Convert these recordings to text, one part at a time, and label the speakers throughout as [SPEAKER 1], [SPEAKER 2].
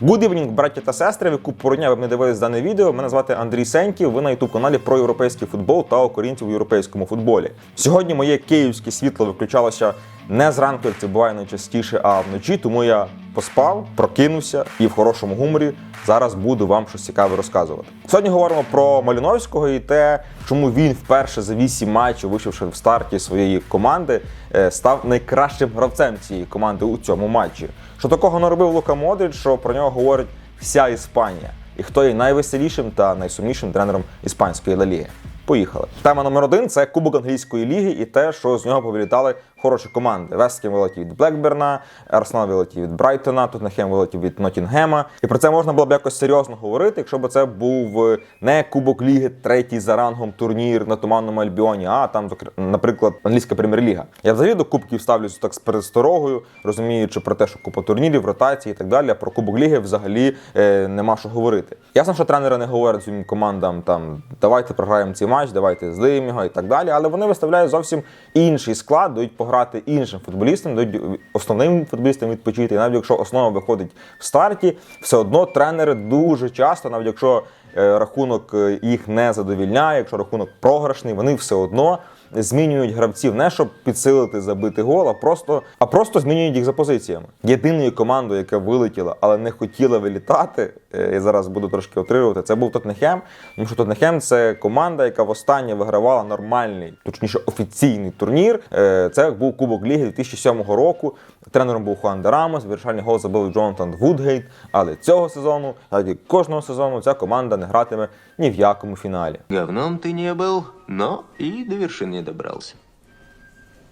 [SPEAKER 1] Good evening, браття та сестри. В яку породня ви не дивились дане відео. Мене звати Андрій Сеньків. Ви на youtube каналі про європейський футбол та українців в європейському футболі. Сьогодні моє київське світло виключалося не зранку, як це буває найчастіше, а вночі. Тому я поспав, прокинувся і в хорошому гуморі зараз буду вам щось цікаве розказувати. Сьогодні говоримо про Маліновського і те, чому він вперше за вісім матчів, вийшовши в старті своєї команди, е, став найкращим гравцем цієї команди у цьому матчі. Що такого не робив Лука Модрич, що про нього говорить вся Іспанія, і хто є найвеселішим та найсумнішим тренером іспанської Ла Ліги. Поїхали. Тема номер один це Кубок англійської ліги і те, що з нього повилітали хороші команди. Вестхем вилетів від Блекберна, Арсенал вилетів від Брайтона, Тоттенхем вилетів від Ноттінгема. І про це можна було б якось серйозно говорити, якщо б це був е, не Кубок Ліги, третій за рангом турнір на туманному Альбіоні, а там, наприклад, англійська прем'єр-ліга. Я взагалі до кубків ставлюся так з пересторогою, розуміючи про те, що купа турнірів, ротації і так далі. Про Кубок Ліги взагалі е, нема що говорити. Ясно, що тренери не говорять своїм командам там давайте програємо цей матч, давайте злиємо його і так далі. Але вони виставляють зовсім інший склад, дають пограти іншим футболістам, дають основним футболістам відпочити. І навіть якщо основа виходить в старті, все одно тренери дуже часто, навіть якщо е, рахунок е, їх не задовільняє, якщо рахунок програшний, вони все одно. Змінюють гравців не щоб підсилити забити гол, а просто, а просто змінюють їх за позиціями. Єдиною командою, яка вилетіла, але не хотіла вилітати, е, я зараз буду трошки отрирувати, це був Тоттенхем. Тому що Тоттенхем це команда, яка востаннє вигравала нормальний, точніше офіційний турнір. Е, Це був Кубок Ліги 2007 року. Тренером був Хуан де Рамос, вирішальний гол забив Джонатан Вудгейт. Але цього сезону, як і кожного сезону, ця команда не гратиме ні в якому фіналі.
[SPEAKER 2] Говном ты не был, но и до вершин не добрался.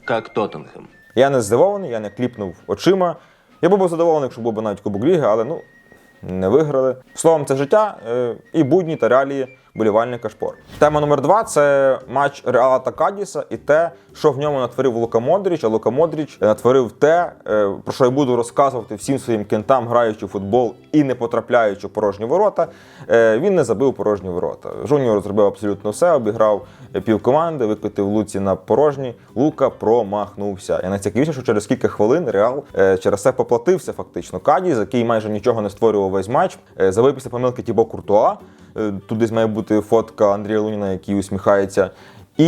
[SPEAKER 2] Как Тоттенхэм.
[SPEAKER 1] Я не здивований, я не кліпнув очима. Я був би задоволений, якщо був би навіть Кубок Ліги, але ну не виграли. Словом, це життя е, і будні та реалії болівальника шпор. Тема номер два це матч Реала та Кадіса і те, що в ньому натворив Лука Модріч. А Лука Модріч натворив те, е, про що я буду розказувати всім своїм кентам, граючи в футбол і не потрапляючи в порожні ворота. Е, Він не забив порожні ворота. Жуніор зробив абсолютно все, обіграв пів команди, викотив луці на порожні. Лука промахнувся. І найцікавіше, що через кілька хвилин Реал е, через це поплатився фактично Кадіс, який майже нічого не створював весь матч. Е, Забив після помилки Тібо Куртуа. Е, Тут десь має бути фотка Андрія Луніна, який усміхається. І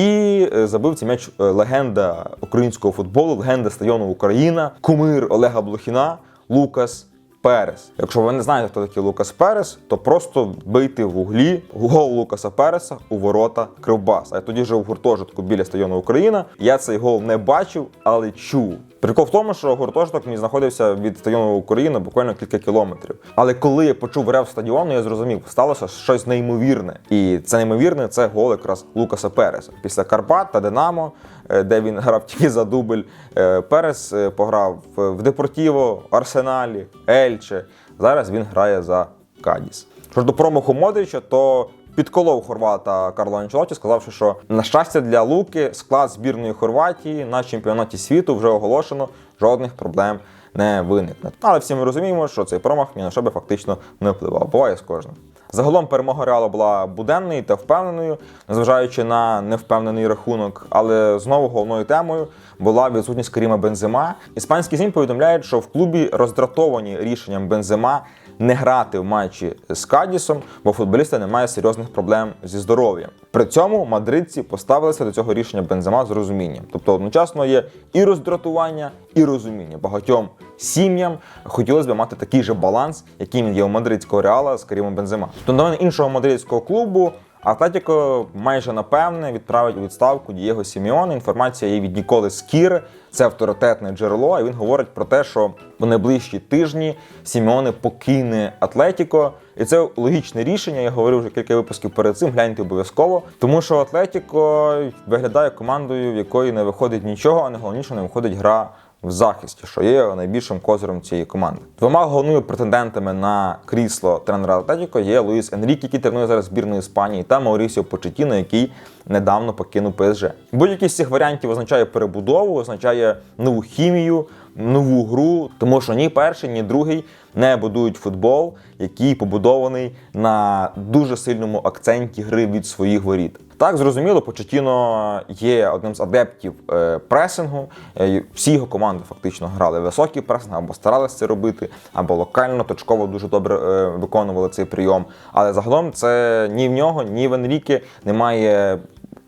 [SPEAKER 1] е, забив цей м'яч легенда українського футболу, легенда стадіону Україна, кумир Олега Блохіна, Лукас Перес. Якщо ви не знаєте, хто такий Лукас Перес, то просто бийте в углі гол Лукаса Переса у ворота Кривбас. А я тоді жив в гуртожитку біля стадіону Україна. Я цей гол не бачив, але чув. Прикол в тому, що гуртожиток мій знаходився від стадіону Україна буквально кілька кілометрів. Але коли я почув рев стадіону, я зрозумів, сталося щось неймовірне. І це неймовірне це гол якраз Лукаса Переса. Після Карпат та Динамо, де він грав тільки за дубль. е, Перес е, пограв в Депортіво, Арсеналі, Ельче. Зараз він грає за Кадіс. Що ж до промаху Модрича, то підколов хорвата Карло Анчелоті, сказавши, що на щастя для Луки склад збірної Хорватії на чемпіонаті світу вже оголошено, жодних проблем не виникне. Але всі ми розуміємо, що цей промах ні на що би фактично не впливав. Буває з кожним. Загалом перемога Реалу була буденною та впевненою, незважаючи на невпевнений рахунок. Але знову головною темою була відсутність Каріма Бензема. Іспанські ЗМІ повідомляють, що в клубі роздратовані рішенням Бензема не грати в матчі з Кадісом, бо футболіста немає серйозних проблем зі здоров'ям. При цьому мадридці поставилися до цього рішення Бензема з розумінням. Тобто одночасно є і роздратування, і розуміння. Багатьом сім'ям хотілося б мати такий же баланс, яким є у мадридського реала з Карімом Бензема. То мене іншого мадридського клубу. Атлетіко майже напевне відправить у відставку Дієго Сіміона. Інформація є від Ніколи Скіри. Це авторитетне джерело. І він говорить про те, що в найближчі тижні Сіміоне покине Атлетіко. І це логічне рішення. Я говорив вже кілька випусків перед цим. Гляньте обов'язково. Тому що Атлетіко виглядає командою, в якої не виходить нічого, а найголовніше не виходить гра в захисті, що є найбільшим козиром цієї команди. Двома головними претендентами на крісло тренера Атлетіко є Луїс Енрік, який тренує зараз збірну Іспанії, та Маурісіо Почетіно, який недавно покинув ПСЖ. Будь-який з цих варіантів означає перебудову, означає нову хімію, нову гру, тому що ні перший, ні другий не будують футбол, який побудований на дуже сильному акценті гри від своїх воріт. Так, зрозуміло, Почетіно є одним з адептів е, пресингу. Е, всі його команди фактично грали високий пресинг, або старалися це робити, або локально, точково дуже добре е, виконували цей прийом. Але загалом це ні в нього, ні в Енріки немає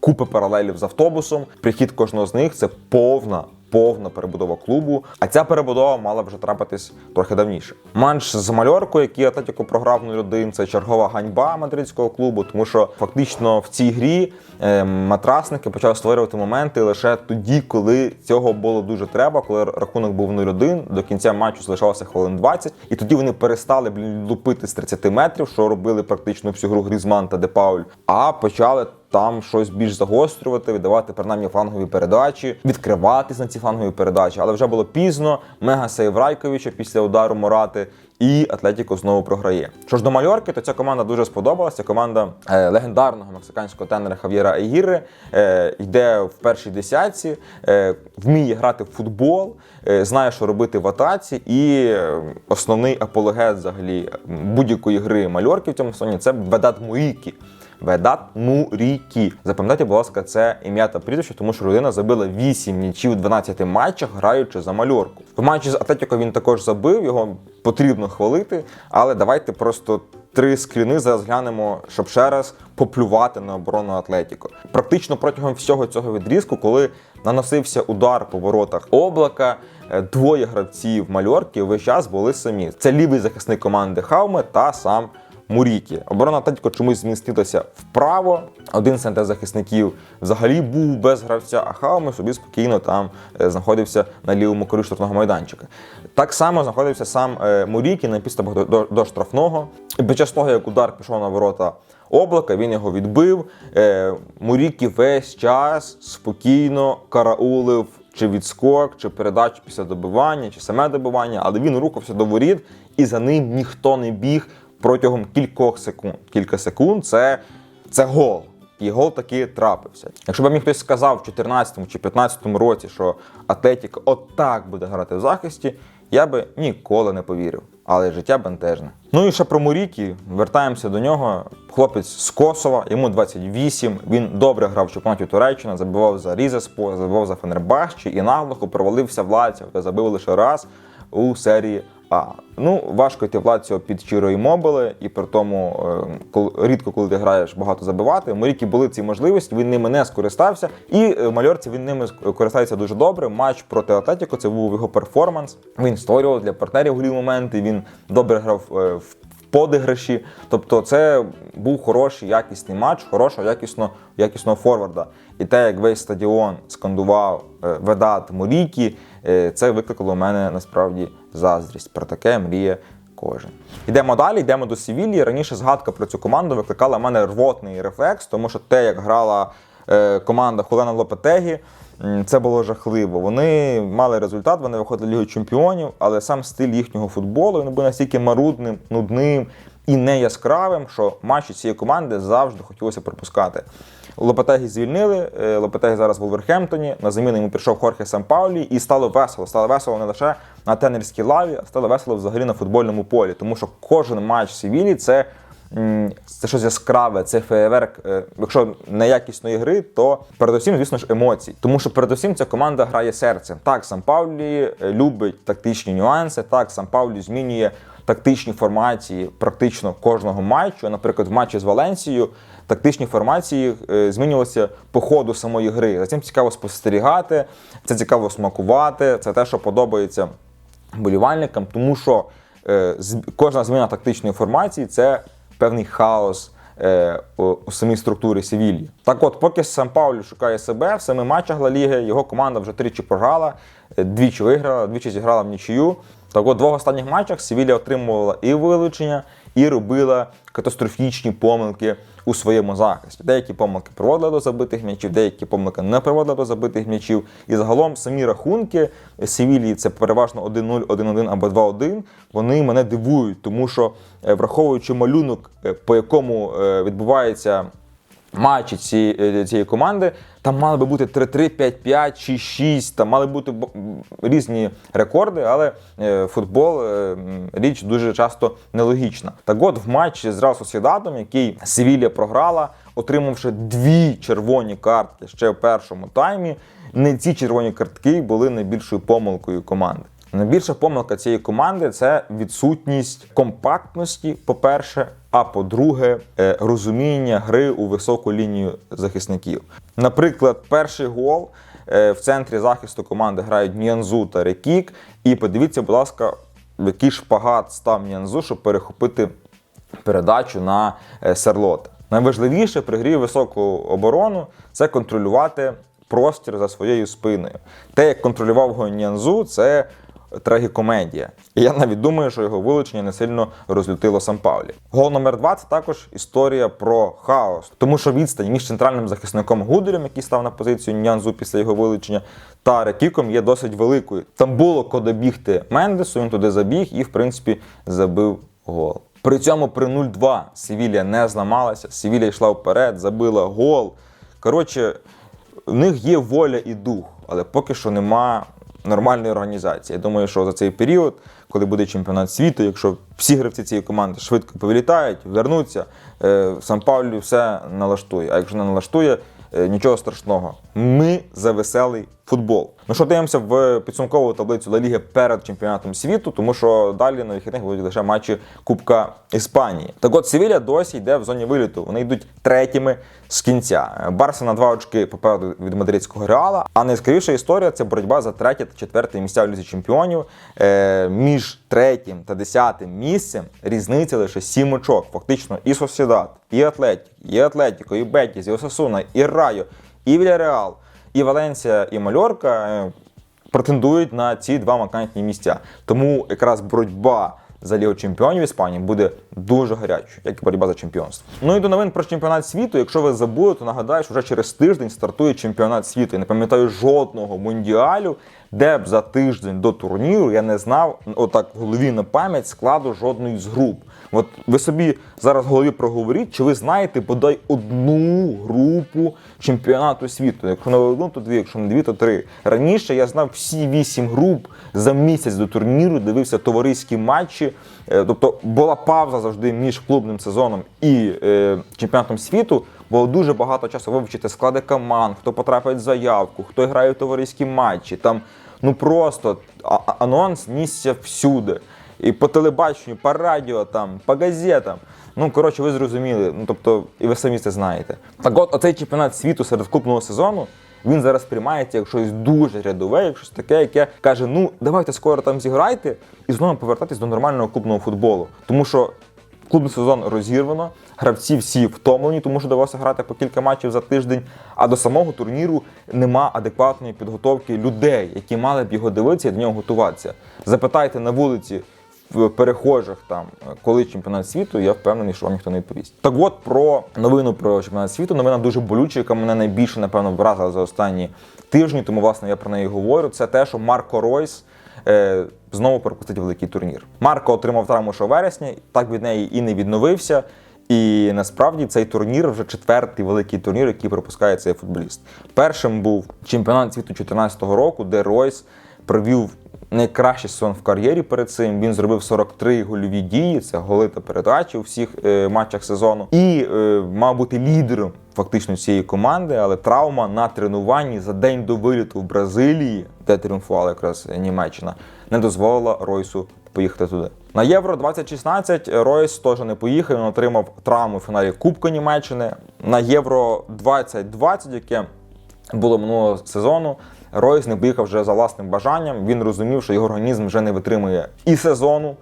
[SPEAKER 1] купи паралелів з автобусом. Прихід кожного з них це повна. Повна перебудова клубу, а ця перебудова мала вже трапитись трохи давніше. Матч з Мальоркою, який Атлетіко програв 0-1, це чергова ганьба мадридського клубу, тому що фактично в цій грі е, матрасники почали створювати моменти лише тоді, коли цього було дуже треба, коли рахунок був 0-1, до кінця матчу залишалося хвилин 20, і тоді вони перестали лупити з 30 метрів, що робили практично всю гру Грізман та Депауль, а почали там щось більш загострювати, віддавати принаймні флангові передачі, відкриватись на ці флангові передачі. Але вже було пізно. Мега сейв Райковича після удару Морати. І Атлетіко знову програє. Що ж до Мальорки, то ця команда дуже сподобалася. Команда е, легендарного мексиканського тренера Хав'єра Айгіри е, йде в першій десятці, е, вміє грати в футбол, е, знає, що робити в атаці, і е, основний апологет взагалі будь-якої гри Мальорки в цьому сезоні це Бедат Муїкі. Ведат Мурікі. Запам'ятайте, будь ласка, це ім'я та прізвище, тому що людина забила 8 нічів у 12 матчах, граючи за мальорку. В матчі з Атлетіко він також забив, його потрібно хвалити, але давайте просто три скріни зараз глянемо, щоб ще раз поплювати на оборону Атлетіко. Практично протягом всього цього відрізку, коли наносився удар по воротах облака, е, двоє гравців мальорки весь час були самі. Це лівий захисник команди Хауме та сам. Мурікі. Оборона Атлетіко чомусь змістилася вправо. Один з захисників взагалі був без гравця, а Хауме собі спокійно там е, знаходився на лівому корі штрафного майданчика. Так само знаходився сам е, Мурікі на підступах до, до, до штрафного. І під час того, як удар пішов на ворота облака, він його відбив. Е, Мурікі весь час спокійно караулив чи відскок, чи передачу після добивання, чи саме добивання, але він рухався до воріт, і за ним ніхто не біг протягом кількох секунд. Кілька секунд це, це гол. І гол таки трапився. Якщо б мені хтось сказав в 2014 чи 2015 році, що Атлетік отак буде грати в захисті, я би ніколи не повірив. Але життя бентежне. Ну і ще про Мурікі. Вертаємося до нього. Хлопець з Косова, йому 28. Він добре грав в чемпіонаті Туреччини, забивав за Різеспо, забивав за Фенербахчі і наглухо провалився в Лаціо, де забив лише раз у серії А. Ну, важко йти в Лаціо під і Мобили, і при тому е, рідко, коли ти граєш, багато забивати. У Морікі були ці можливості, він ними не скористався. І е, в Мальорці він ними користається дуже добре. Матч проти Атлетіко це був його перформанс. Він створював для партнерів голі моменти. Він добре грав е, в подиграші. Тобто, це був хороший якісний матч, хорошого якісно, якісного форварда. І те, як весь стадіон скандував е, Ведат Морікі, е, це викликало у мене насправді заздрість. Про таке мріє кожен. Йдемо далі, йдемо до Севілії. Раніше згадка про цю команду викликала в мене рвотний рефлекс, тому що те, як грала е, команда Хулена Лопетегі, це було жахливо. Вони мали результат, вони виходили Лігу чемпіонів, але сам стиль їхнього футболу він був настільки марудним, нудним і не яскравим, що матчі цієї команди завжди хотілося пропускати. Лопетегі звільнили. е, Лопетегі зараз в Волверхемптоні. На заміну йому прийшов Хорхе Сампаулі, і стало весело. Стало весело не лише на тренерській лаві, а стало весело взагалі на футбольному полі. Тому що кожен матч Севілі це, це щось яскраве, це феєверк. Е, Якщо не якісної гри, то передусім, звісно ж, емоцій. Тому що передусім ця команда грає серцем. Так, Сампаулі е, любить тактичні нюанси. Так, Сампаулі змінює тактичні формації практично кожного матчу. Наприклад, в матчі з Валенсією тактичні формації е, змінювалися по ходу самої гри. За цим цікаво спостерігати, це цікаво смакувати. Це те, що подобається болівальникам, тому що е, кожна зміна тактичної формації це певний хаос. е, У самій структурі Севільї. Так от, поки Сан Паулі шукає себе, в семи матчах Ла Ліги його команда вже тричі програла, двічі виграла, двічі зіграла в нічию. Так от, двох останніх матчах Севілля отримувала і вилучення, і робила катастрофічні помилки у своєму захисті. Деякі помилки приводили до забитих м'ячів, деякі помилки не приводили до забитих м'ячів. І загалом самі рахунки Севілії це переважно 1-0, 1-1 або 2-1. Вони мене дивують, тому що е, враховуючи малюнок, е, по якому е, відбувається матчі ці, е, цієї команди, там мали би бути 3-3, 5-5, 6-6, там мали бути різні рекорди, але е, футбол е, річ дуже часто нелогічна. Так от в матчі з Реал Сосідадом, який Севілія програла, отримавши дві червоні картки ще в першому таймі, не ці червоні картки були найбільшою помилкою команди. Найбільша помилка цієї команди це відсутність компактності, по-перше, а по-друге, е, розуміння гри у високу лінію захисників. Наприклад, перший гол е, в центрі захисту команди грають Нянзу та Рекік. І подивіться, будь ласка, який шпагат став Нянзу, щоб перехопити передачу на е, Серлота. Найважливіше при грі високу оборону це контролювати простір за своєю спиною. Те, як контролював його Нянзу, це трагікомедія. І я навіть думаю, що його вилучення не сильно розлютило Сан-Паулі. Гол номер два це також історія про хаос, тому що відстань між центральним захисником Гуделем, який став на позицію Нянзу після його вилучення, та Рекіком є досить великою. Там було куди бігти Мендесу, він туди забіг і, в принципі, забив гол. При цьому при 0-2 Севілія не зламалася, Севілія йшла вперед, забила гол. Коротше, в них є воля і дух, але поки що нема нормальної організації. Я думаю, що за цей період, коли буде чемпіонат світу, якщо всі гравці цієї команди швидко повилітають, вернуться, Сам Сан Паулі все налаштує. А якщо не налаштує, е, нічого страшного. Ми за веселий футбол. Ну що дивимося в підсумкову таблицю Ла Ліги перед чемпіонатом світу, тому що далі на вихідних будуть лише матчі Кубка Іспанії. Так от Севілля досі йде в зоні виліту. Вони йдуть третіми з кінця. Барса на два очки попереду від мадридського реала. А найскравіша історія це боротьба за третє та четверте місця в лізі чемпіонів. Е, між третім та десятим місцем різниця лише сім очок. Фактично, і Сосідат, і Атлетік, і Атлетіко, і Бетіс, і Осасуна, і Райо, і Вільяреал, і Валенсія, і Мальорка. е, претендують на ці два вакантні місця. Тому якраз боротьба за Лігу чемпіонів Іспанії буде дуже гарячою, як і боротьба за чемпіонство. Ну і до новин про чемпіонат світу. Якщо ви забули, то нагадаю, що вже через тиждень стартує чемпіонат світу. Я не пам'ятаю жодного мундіалю, де б за тиждень до турніру я не знав отак в голові на пам'ять складу жодної з груп. От ви собі зараз в голові проговоріть, чи ви знаєте бодай одну групу чемпіонату світу. Якщо не одну, то дві, якщо не дві, то три. Раніше я знав всі вісім груп за місяць до турніру, дивився товариські матчі. Е, Тобто була пауза завжди між клубним сезоном і е, чемпіонатом світу. Було дуже багато часу вивчити склади команд, хто потрапить в заявку, хто грає в товариські матчі. Там ну просто анонс нісся всюди. І по телебаченню, по радіо, там, по газетам. Ну, коротше, ви зрозуміли. Ну, тобто, і ви самі це знаєте. Так от, оцей чемпіонат світу серед клубного сезону, він зараз приймається як щось дуже рядове, як щось таке, яке каже: ну, давайте скоро там зіграйте і знову повертатись до нормального клубного футболу. Тому що клубний сезон розірвано, гравці всі втомлені, тому що довелося грати по кілька матчів за тиждень. А до самого турніру нема адекватної підготовки людей, які мали б його дивитися і до нього готуватися. Запитайте на вулиці перехожих там, коли чемпіонат світу, я впевнений, що вам ніхто не відповість. Так от про новину про чемпіонат світу. Новина дуже болюча, яка мене найбільше напевно вразила за останні тижні. Тому власне я про неї говорю. Це те, що Марко Ройс. Е, знову пропустить великий турнір. Марко отримав травму ще у вересні, так від неї і не відновився. І насправді цей турнір вже четвертий великий турнір, який пропускає цей футболіст. Першим був чемпіонат світу 2014 року, де Ройс провів найкращий сезон в кар'єрі перед цим. Він зробив 43 гольові дії, це голи та передачі у всіх е, матчах сезону. І е, мав бути лідером фактично цієї команди, але травма на тренуванні за день до виліту в Бразилії, де тріумфувала якраз Німеччина, не дозволила Ройсу поїхати туди. На Євро 2016 Ройс теж не поїхав, він отримав травму в фіналі Кубка Німеччини. На Євро 2020, яке було минулого сезону. Ройс не поїхав вже за власним бажанням. Він розумів, що його організм вже не витримує і сезону,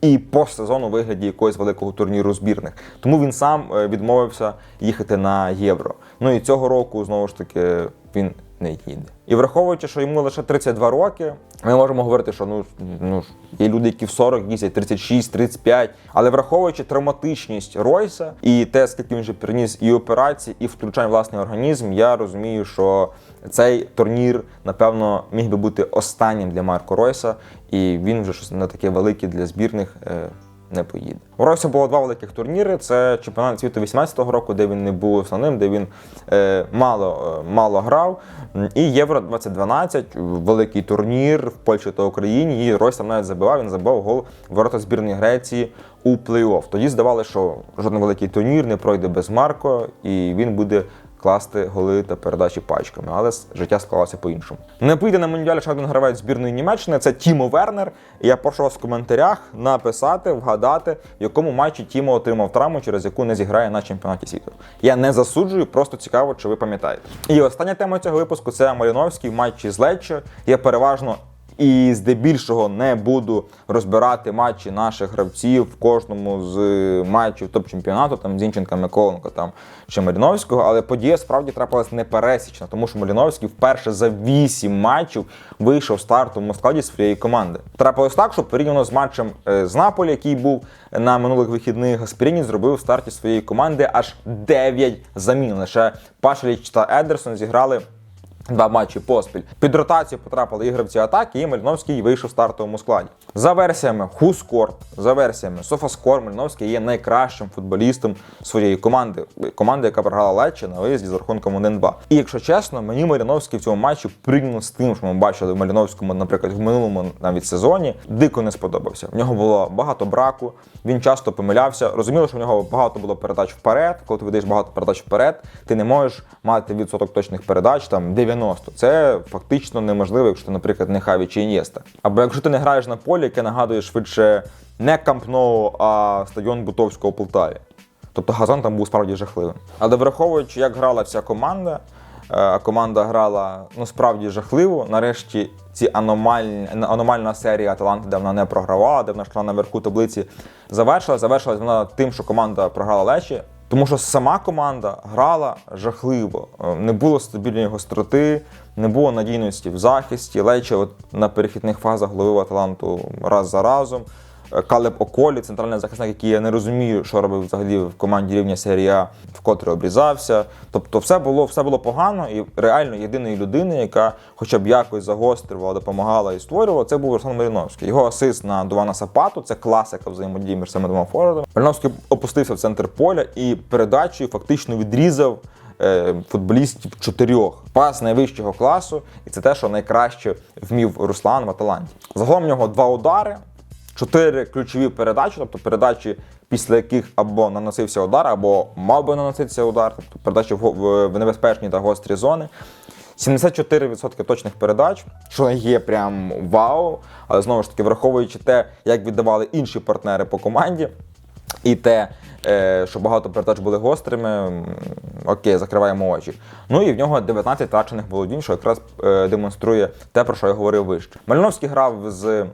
[SPEAKER 1] і постсезону у вигляді якогось великого турніру збірних. Тому він сам е, відмовився їхати на євро. Ну і цього року знову ж таки він не їде. І враховуючи, що йому лише 32 роки, ми можемо говорити, що ну, ну є люди, які в 40 їздять, 36, 35. Але враховуючи травматичність Ройса і те, скільки він вже переніс і операцій, і втручань власний організм, я розумію, що цей турнір, напевно, міг би бути останнім для Марко Ройса, і він вже щось не таке велике для збірних. Не поїде. У Росі було два великих турніри: це чемпіонат світу 18-го року, де він не був основним, де він е, мало, е, мало грав. І Євро 2012 великий турнір в Польщі та Україні. І Рось там навіть забивав. Він забив гол ворота збірної Греції у плей-офф. Тоді здавалося, що жоден великий турнір не пройде без Марко, і він буде класти голи та передачі пачками, але життя склалося по-іншому. Не поїде на мундіалі ще один гравець збірної Німеччини. Це Тімо Вернер. І я прошу вас в коментарях написати, вгадати, в якому матчі Тімо отримав травму, через яку не зіграє на чемпіонаті світу. Я не засуджую, просто цікаво, чи ви пам'ятаєте. І остання тема цього випуску це Маліновський в матчі з Леччо. Я переважно і здебільшого не буду розбирати матчі наших гравців в кожному з матчів топ-чемпіонату, там Зінченка, Миколенко там чи Маріновського. Але подія справді трапилась непересічна, тому що Маліновський вперше за вісім матчів вийшов в стартовому складі своєї команди. Трапилось так, що порівняно з матчем е, з Наполі, який був на минулих вихідних, Гасперіні зробив в старті своєї команди аж 9 замін. Лише Пашеліч та Едерсон зіграли. Два матчі поспіль. Під ротацію потрапили і гравці атаки, і Мальновський вийшов в стартовому складі. За версіями Хускор, за версіями Софаскор, Мальновський є найкращим футболістом своєї команди. Команди, яка програла Лечі на виїзді з рахунком 1-2. І якщо чесно, мені Маліновський в цьому матчі порівняно з тим, що ми бачили в Маліновському, наприклад, в минулому навіть сезоні, дико не сподобався. В нього було багато браку, він часто помилявся. Розуміло, що в нього багато було передач вперед. Коли ти видаєш багато передач вперед, ти не можеш мати відсоток точних передач там 90. Це фактично неможливо, якщо наприклад, не Хаві чи Ін'єста. Або якщо ти не граєш на полі, яке нагадує швидше не Камп Ноу, а стадіон Бутовського Полтаві. Тобто газон там був справді жахливим. Але враховуючи, як грала вся команда, е, а команда грала ну справді жахливо. Нарешті ці аномальні аномальна серія Аталанти, де вона не програвала, де вона йшла наверху таблиці, завершилась. Завершилась вона тим, що команда програла Лечі. Тому що сама команда грала жахливо. Е, Не було стабільної гостроти, не було надійності в захисті. Лечі от на перехідних фазах ловив Аталанту раз за разом. Е, Калеб Околі, центральний захисник, який я не розумію, що робив взагалі в команді рівня серія, вкотре обрізався. Тобто, все було, все було погано, і реально єдиної людини, яка хоча б якось загострювала, допомагала і створювала, це був Руслан Маріновський. Його асист на Дувана Сапату це класика взаємодії між цими двома форвардами. Маріновський опустився в центр поля і передачею фактично відрізав. е, Футболістів чотирьох пас найвищого класу, і це те, що найкраще вмів Руслан в Аталанті. Загалом в нього два удари, чотири ключові передачі, тобто передачі, після яких або наносився удар, або мав би наноситися удар, тобто передачі в, небезпечні та гострі зони. 74% точних передач, що є прям вау. Але знову ж таки, враховуючи те, як віддавали інші партнери по команді, і те, е, що багато передач були гострими, окей, закриваємо очі. Ну і в нього 19 втрачених володінь, що якраз е, демонструє те, про що я говорив вище. Мальновський грав з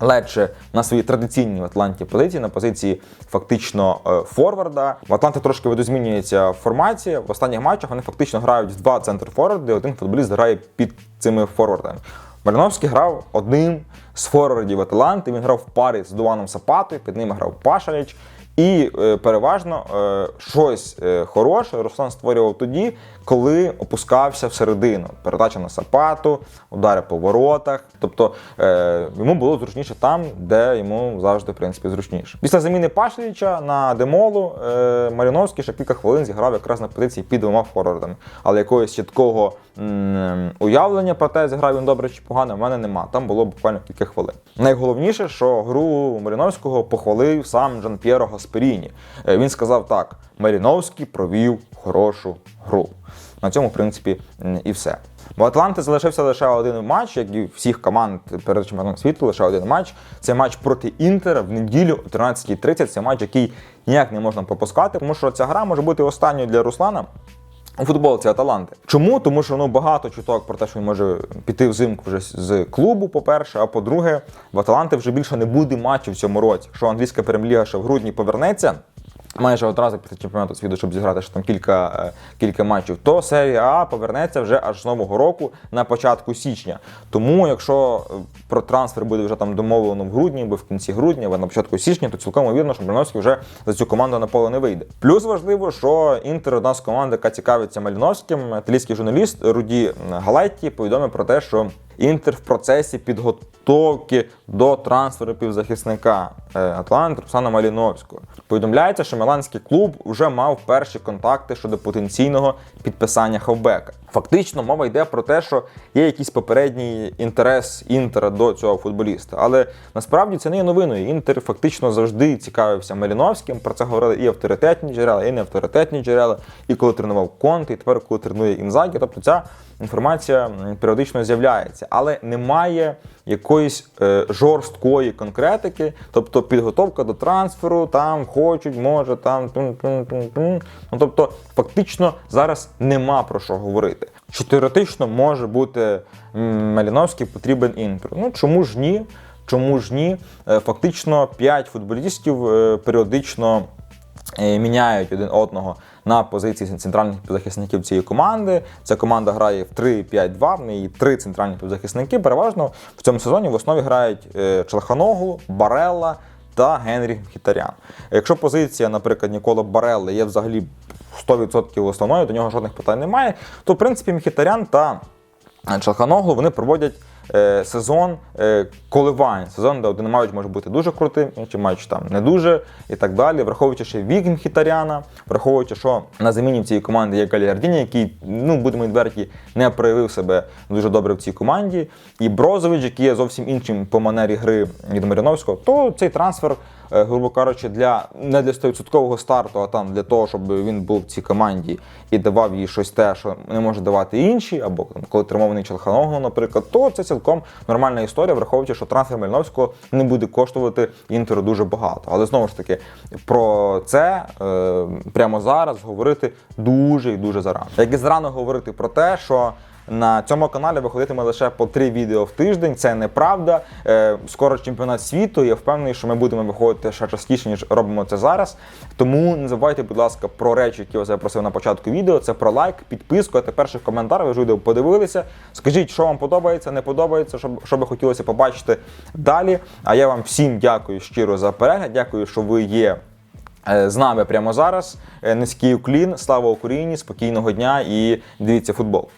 [SPEAKER 1] Лече на своїй традиційній в Атланті позиції, на позиції фактично е, форварда. В Атланті трошки видозмінюється формація. В останніх матчах вони фактично грають в два центр форварди, один футболіст грає під цими форвардами. Маліновський грав одним з форвардів Атланти. Він грав в парі з Дуаном Сапатою, під ним грав Пашаліч. І е, переважно е, щось хороше Руслан створював тоді, коли опускався всередину. Передача на сапату, удари по воротах. Тобто е, йому було зручніше там, де йому завжди в принципі зручніше. Після заміни Пашліча на демолу е, Маріновський ще кілька хвилин зіграв якраз на позиції під двома форвардами. Але якогось чіткого м, уявлення про те, зіграв він добре чи погано, в мене нема. Там було буквально кілька хвилин. Найголовніше, що гру Маріновського похвалив сам Джан П'єро Гасперіні. Е, Він сказав так: Маріновський провів хорошу гру. На цьому, в принципі, і все. В Атланти залишився лише один матч, як і всіх команд перед чемпіонатом світу, лише один матч. Це матч проти Інтера в неділю о 13.30. Це матч, який ніяк не можна пропускати, тому що ця гра може бути останньою для Руслана. У футболці Аталанти. Чому? Тому що ну багато чуток про те, що він може піти взимку вже з- клубу, по-перше, а по-друге, в Аталанти вже більше не буде матчів в цьому році. Що англійська прем'єр ще в грудні повернеться. Майже одразу після чемпіонату світу, щоб зіграти ще там кілька, е, кілька матчів, то серія А повернеться вже аж з нового року на початку січня. Тому, якщо е, про трансфер буде вже там домовлено в грудні, або в кінці грудня, або на початку січня, то цілком ймовірно, що Маліновський вже за цю команду на поле не вийде. Плюс важливо, що Інтер одна з команд, яка цікавиться Маліновським. Італійський журналіст Руді Галетті повідомив про те, що Інтер в процесі підготовки до трансферу півзахисника е, Атланти Руслана Маліновського. Повідомляється, що міланський клуб вже мав перші контакти щодо потенційного підписання хавбека. Фактично, мова йде про те, що є якийсь попередній інтерес Інтера до цього футболіста. Але насправді це не є новиною. Інтер фактично завжди цікавився Маліновським. Про це говорили і авторитетні джерела, і неавторитетні джерела, і коли тренував Конте, і тепер коли тренує Інзагі. Тобто ця інформація періодично з'являється, але немає якоїсь е, жорсткої конкретики, тобто підготовка до трансферу, там хочуть, може, там. Ну тобто, фактично зараз нема про що говорити. Чи теоретично може бути Маліновський потрібен інтеру? Ну чому ж ні? Чому ж ні? Е, Фактично 5 футболістів е, періодично е, міняють один одного на позиції центральних півзахисників цієї команди. Ця команда грає в 3-5-2, в неї три центральні півзахисники. Переважно в цьому сезоні в основі грають Челханоглу, Барелла та Генрі Хітарян. Якщо позиція, наприклад, Нікола Барелли є взагалі 100% основною, до нього жодних питань немає, то в принципі Мхітарян та Челханоглу вони проводять е, сезон е, коливань, сезон, де один матч може бути дуже крутим, інший матч там не дуже і так далі. Враховуючи ще вік Мхітаряна, враховуючи, що на заміні в цій команді є Галіардіні, який, ну будемо відверті, не проявив себе дуже добре в цій команді. І Брозович, який є зовсім іншим по манері гри від Маріновського, то цей трансфер е, грубо кажучи, для не для 100% старту, а там для того, щоб він був в цій команді і давав їй щось те, що не може давати інші, або там, коли тримований Челханоглу, наприклад, то це цілком нормальна історія, враховуючи, що трансфер Мельновського не буде коштувати інтеру дуже багато. Але знову ж таки, про це е, прямо зараз говорити дуже і дуже зарано. Як і зарано говорити про те, що на цьому каналі виходитиме лише по три відео в тиждень. Це неправда. Е, скоро чемпіонат світу. Я впевнений, що ми будемо виходити ще частіше, ніж робимо це зараз. Тому не забувайте, будь ласка, про речі, які я запросив на початку відео. Це про лайк, підписку, а тепер ще в коментар. Ви ж відео подивилися. Скажіть, що вам подобається, не подобається, що, що би хотілося побачити далі. А я вам всім дякую щиро за перегляд. Дякую, що ви є. е, З нами прямо зараз. Е, Низький уклін, слава Україні, спокійного дня і дивіться футбол.